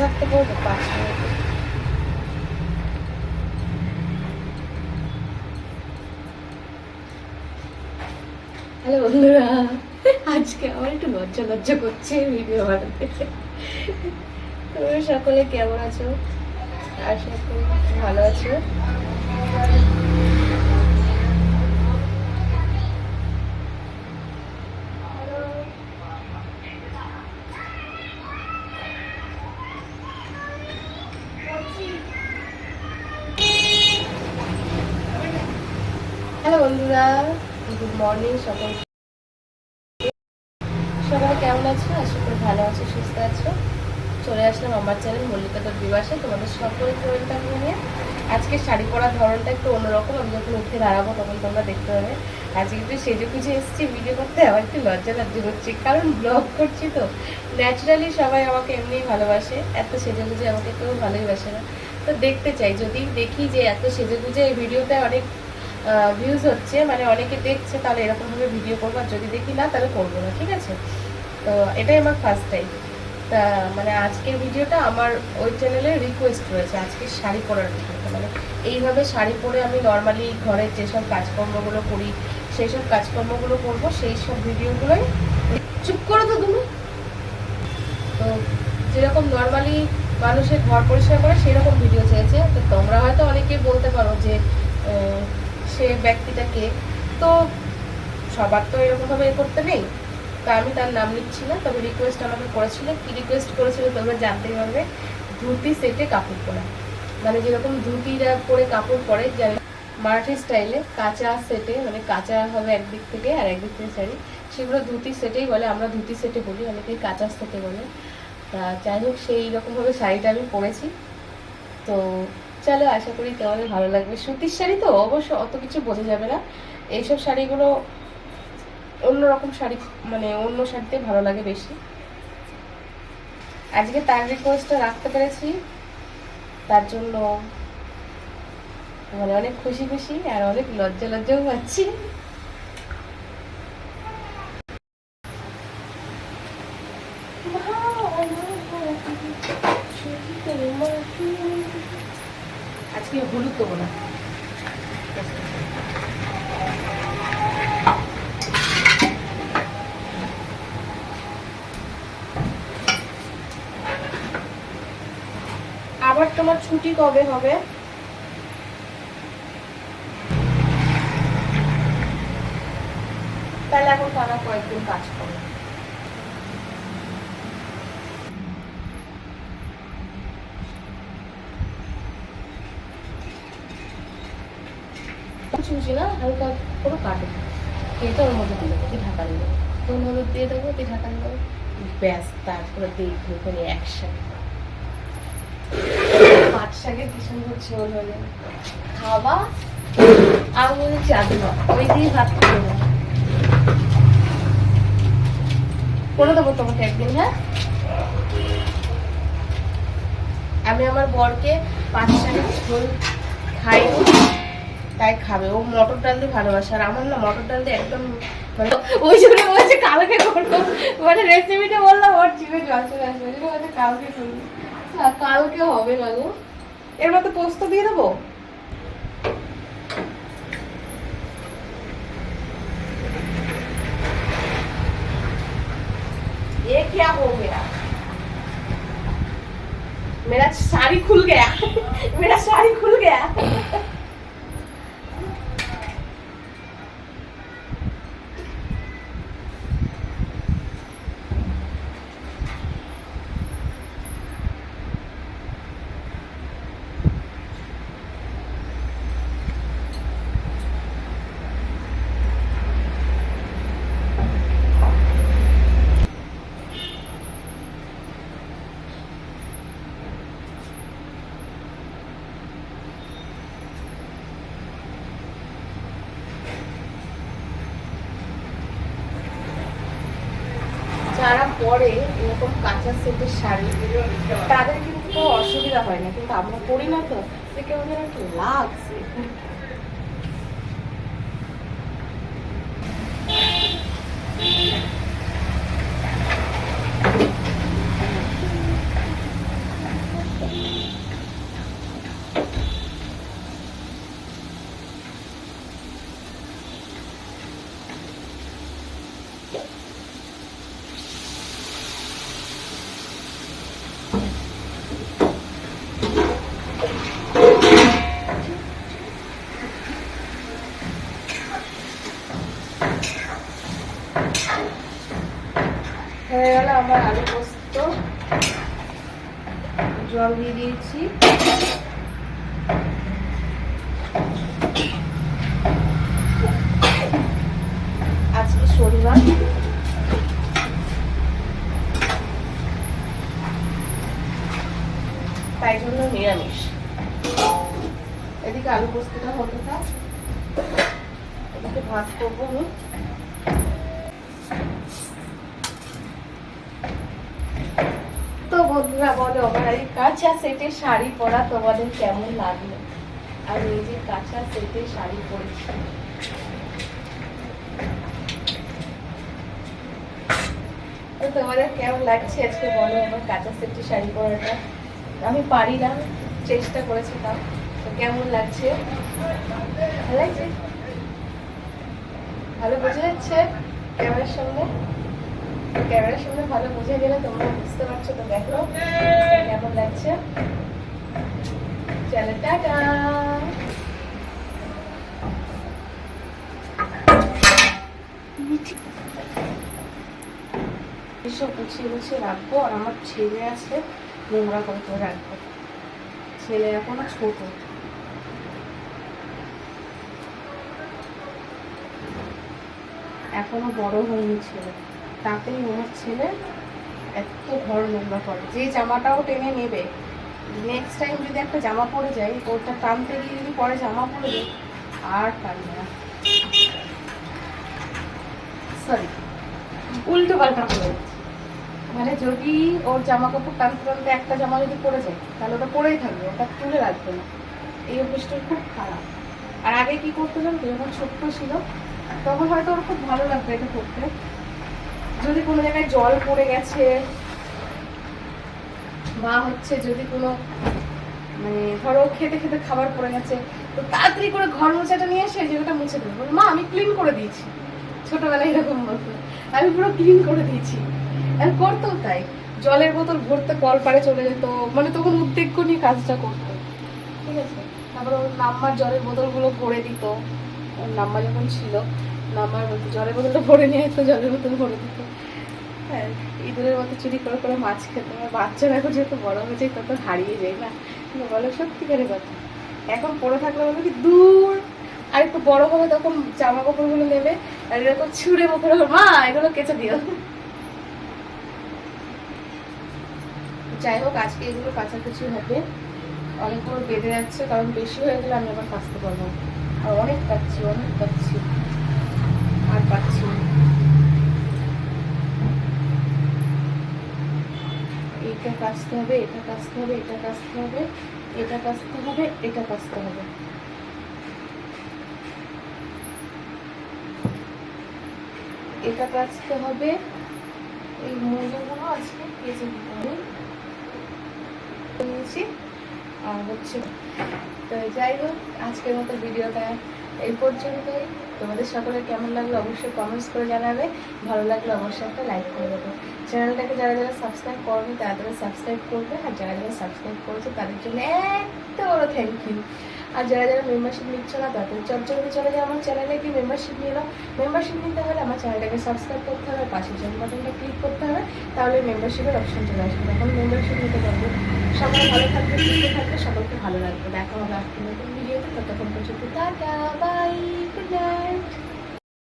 থাকতে বলব পাঁচ মিনিট হ্যালো বন্ধুরা আজকে আমার একটু লজ্জা লজ্জা করছে ভিডিও বানাতে। তোমরা সকলে কেমন আছো? আশা করি ভালো আছো। বন্ধুরা গুড মর্নিং সকাল সবাই কেমন আছো? আশা করি ভালো আছো, সুস্থ আছো। চলে আসলাম আমার চ্যানেল মল্লিকা তোর বিবাসে, তোমাদের সকলকে ওয়েলকাম জানিয়ে। আজকে শাড়ি পরার ধরনটা একটু অন্যরকম, আমি যখন উঠে দাঁড়াবো তখন তোমরা দেখতে পাবে। আজকে একটু সেজে খুঁজে এসেছি ভিডিও করতে আমার একটু লজ্জা লজ্জা করছি কারণ ব্লগ করছি তো। ন্যাচারালি সবাই আমাকে এমনিই ভালোবাসে, এত সেজে গুজে আমাকে কেউ ভালোই বাসে না। তো দেখতে চাই, যদি দেখি যে এত সেজে গুজে এই ভিডিওতে অনেক ভিউজ হচ্ছে মানে অনেকে দেখছে, তাহলে এরকমভাবে ভিডিও করব, আর যদি দেখি না, তাহলে করব না, ঠিক আছে? তো এটাই আমার ফার্স্ট টাইম তা মানে আজকের ভিডিওটা আমার ওই চ্যানেলে রিকোয়েস্ট রয়েছে, আজকে শাড়ি পরার ভিডিওটা মানে এইভাবে শাড়ি পরে আমি নর্মালি ঘরের যেসব কাজকর্মগুলো করি সেই সব কাজকর্মগুলো করব সেই সব ভিডিওগুলোই চুপ করো তো তুমি। তো যেরকম নর্মালি মানুষের ঘর পরিষ্কার করে, সেরকম ভিডিও চেয়েছে। তো তোমরা হয়তো অনেকেই বলতে পারো যে সে ব্যক্তিটাকে। তো সবার তো এরকমভাবে এ করতে নেই। তা আমি তার নাম নিচ্ছি না, তবে রিকোয়েস্ট আমাকে করেছিল। কি রিকোয়েস্ট করেছিল তোমরা জানতেই পারবে। ধুতি সেটে কাপড় পরা। মানে যেরকম ধুতিরা পরে কাপড় পরে যেন মারাঠি স্টাইলে কাঁচা সেটে মানে কাঁচা হবে একদিক থেকে আর একদিক থেকে শাড়ি, সেগুলো ধুতি সেটেই বলে, আমরা ধুতি সেটে বলি, অনেকেই কাঁচা সেটে বলে। তা যাই হোক, সেই রকমভাবে শাড়িটা আমি পরেছি। তো চলো, আশা করি তোমাদের ভালো লাগবে। সুতির শাড়ি তো অবশ্য অত কিছু বোঝা যাবে না। এইসব শাড়িগুলো অন্যরকম শাড়ি মানে অন্য শাড়িতে ভালো লাগে বেশি। আজকে তার রিকোয়েস্টটা রাখতে পেরেছি। তার জন্য মানে অনেক খুশি খুশি আর অনেক লজ্জা লজ্জাও পাচ্ছি আজকে হলুদ দেবো না। আবার তোমার ছুটি কবে হবে? তাহলে এখন টানা কয়েকদিন কাজ করো। কুচি না হালকা পুরো কাটে কেটে ওর মধ্যে দিয়ে দেবো ঢাকা দিয়ে দেবো। তোর মধ্যে দিয়ে দেবো দিয়ে ঢাকা দিয়ে দেবো। ব্যাস, তারপরে দেখব ওখানে একসাথে পাট যাবে খাওয়া আর মনে ওই দিয়ে ভাত করে দেবো করে দেবো তোমাকে একদিন হ্যাঁ? আমি আমার বরকে পাঁচ শাকের ঝোল খাই তাই খাবে ও মটর ডাল দিয়ে ভালোবাসে আর আমার না মটর ডাল দিয়ে একদম মানে ওই জন্য বলছে কালকে করবো মানে রেসিপিটা বললাম ওর জিভে জল চলে আসবে ওই জন্য বলছে কালকে করবো আর কালকে হবে না গো এর মধ্যে পোস্ত দিয়ে দেবো ये क्या हो गया मेरा साड़ी खुल गया मेरा साड़ी खुल गया যারা পরে এরকম কাঁচা সেটের শাড়ি, তাদের কিন্তু অসুবিধা হয় না। কিন্তু আমরা পরি না তো সে কেউ যেন একটু লাগছে আমার আলু পোস্ত, জল দিয়ে দিয়েছি। আজকে শনিবার। তাই জন্য নিরামিষ। এদিকে আলু পোস্তটা হতে থাক। এদিকে ভাত করব আমি তো বন্ধুরা, বলো আমার এই কাঁচা সেটে শাড়ি পরা তোমাদের কেমন লাগল? আর এই যে কাঁচা সেটে শাড়ি পরেছি। তোমাদের কেমন লাগছে আজকে বলো, আমার কাঁচা সেটে শাড়ি পরাটা? আমি পারি না, চেষ্টা করেছি তাও তো কেমন লাগছে? ভালো লাগছে? ভালো বোঝা যাচ্ছে ক্যামেরার তো ক্যামেরার সামনে ভালো বোঝা গেলে তোমরা বুঝতে পারছ, তো দেখো কেমন লাগছে। চলো, টাটা। এসব গুছিয়ে গুছিয়ে রাখব, আর আমার ছেলে আছে, নোংরা করে করে রাখব। ছেলে এখনও ছোট। এখনও বড় হয়নি ছেলে। তাতেই আমার ছেলে এত ঘর নোংরা করে। যে জামাটাও টেনে নেবে। নেক্সট টাইম যদি একটা জামা পরে যায় ওটা টানতে গিয়ে যদি পরে জামা পরে যায় আর টানবে না। সরি উল্টো পাল্টা করে মানে যদি ওর জামা কাপড় টানতে টানতে একটা জামা যদি পরে যায়, তাহলে ওটা পরেই থাকবে, ওটা তুলে রাখবে না। এই অভ্যেসটা খুব খারাপ। আর আগে কি করতে জানতো যখন ছোট্ট ছিল, তখন হয়তো ওর খুব ভালো লাগবে এটা করতে যদি কোনো জায়গায় জল পড়ে গেছে, বা হচ্ছে যদি কোনো মানে ধরো খেতে খেতে খাবার পড়ে গেছে, তো তাড়াতাড়ি করে ঘর মোছাটা নিয়ে এসে জায়গাটা মুছে দেবো। মা, আমি ক্লিন করে দিয়েছি। ছোটবেলায় এরকম বলতো। আমি পুরো ক্লিন করে দিয়েছি। আর করতো তাই। জলের বোতল ভরতে কল পাড়ে চলে যেত মানে তখন উদ্বেগ নিয়ে কাজটা করতো। ঠিক আছে? তারপর ওর নাম্বার জলের বোতলগুলো ভরে দিত। ওর নাম্বার যখন ছিল নাম্বার বলতো জলের বোতলটা ভরে নিয়ে আসতো, জলের বোতল ভরে দিত। হ্যাঁ ইঁদুরের মতো চুরি করে করে মাছ খেতে। হয় বাচ্চারা এখন যেহেতু বড় হয়ে যায় তত হারিয়ে যায় না। কিন্তু বলো, সত্যিকারের কথা। এখন পড়ে থাকলে বলব কি দূর। আর একটু বড় হবে তখন জামা কাপড়গুলো নেবে, আর এরকম ছুঁড়ে মুখে মা, এগুলো কেচে দিও। যাই হোক, আজকে এগুলো কাছাকাছি হবে। অনেকগুলো বেঁধে যাচ্ছে, কারণ বেশি হয়ে গেলে আমি আবার কাচতে পারব। আর অনেক কাচ্ছি অনেক কাচ্ছি। পাচ্ছি। এটা কাচতে হবে, এটা কাচতে হবে, এটা কাচতে হবে, এটা কাচতে হবে, এটা কাচতে হবে। এটা কাচতে হবে, এই মোজাগুলো আজকে কেচে দিতে হবে। নিয়েছি। হচ্ছে, তো যাই হোক, আজকের মতো ভিডিওটা এই পর্যন্তই। তোমাদের সকলে কেমন লাগল অবশ্যই কমেন্টস করে জানাবে। ভালো লাগলে অবশ্যই একটা লাইক করে দেবে। চ্যানেলটাকে যারা যারা সাবস্ক্রাইব করবে তারা তারা সাবস্ক্রাইব করবে। আর যারা যারা সাবস্ক্রাইব করেছে, তাদের জন্য একটা বড় থ্যাংক ইউ আর যারা যারা মেম্বারশিপ নিচ্ছ না, তাদের চটচড়ে চলে যাও আমার চ্যানেলে গিয়ে মেম্বারশিপ নিয়ে নাও। মেম্বারশিপ নিতে হলে আমার চ্যানেলটাকে সাবস্ক্রাইব করতে হবে পাশে জয়েন বাটনটা ক্লিক করতে হবে, তাহলে মেম্বারশিপের অপশন চলে আসবে। তখন মেম্বারশিপ নিতে পারব। সবাই ভালো থাকবে, সুস্থ থাকবে, সকলকে ভালো লাগবে দেখা হবে আজকে নতুন ভিডিওতে ততক্ষণ পর্যন্ত টাটা বাই গুড নাইট